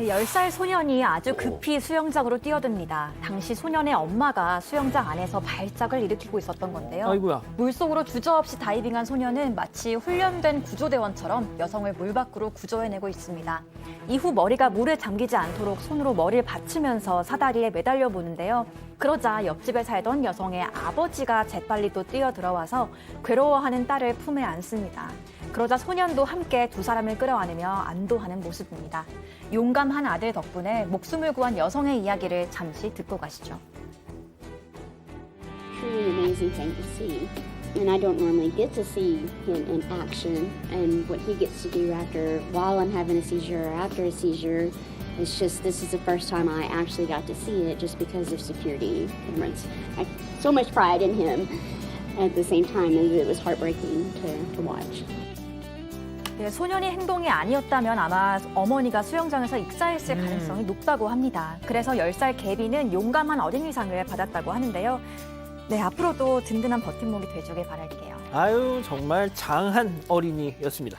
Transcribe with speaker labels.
Speaker 1: 네, 10살 소년이 아주 급히 수영장으로 뛰어듭니다. 당시 소년의 엄마가 수영장 안에서 발작을 일으키고 있었던 건데요.
Speaker 2: 아이고야.
Speaker 1: 물속으로 주저없이 다이빙한 소년은 마치 훈련된 구조대원처럼 여성을 물 밖으로 구조해내고 있습니다. 이후 머리가 물에 잠기지 않도록 손으로 머리를 받치면서 사다리에 매달려 보는데요. 그러자 옆집에 살던 여성의 아버지가 재빨리 또 뛰어 들어와서 괴로워하는 딸을 품에 안습니다. 그러자 소년도 함께 두 사람을 끌어안으며 안도하는 모습입니다. 용감 한 아들 덕분에 목숨을 구한 여성의 이야기를 잠시 듣고 가시죠.
Speaker 3: truly amazing thing to see. And I don't normally get to see him in action. And what he gets to do after, while I'm having a seizure or after a seizure, it's just, this is the first time I actually got to see it just because of security cameras. I so much pride in him at the same time as it was heartbreaking to, to watch.
Speaker 1: 네, 소년이 행동이 아니었다면 아마 어머니가 수영장에서 익사했을
Speaker 2: 음.
Speaker 1: 가능성이 높다고 합니다. 그래서 10살 개비는 용감한 어린이상을 받았다고 하는데요. 네, 앞으로도 든든한 버팀목이 돼주길 바랄게요.
Speaker 2: 아유, 정말 장한 어린이였습니다.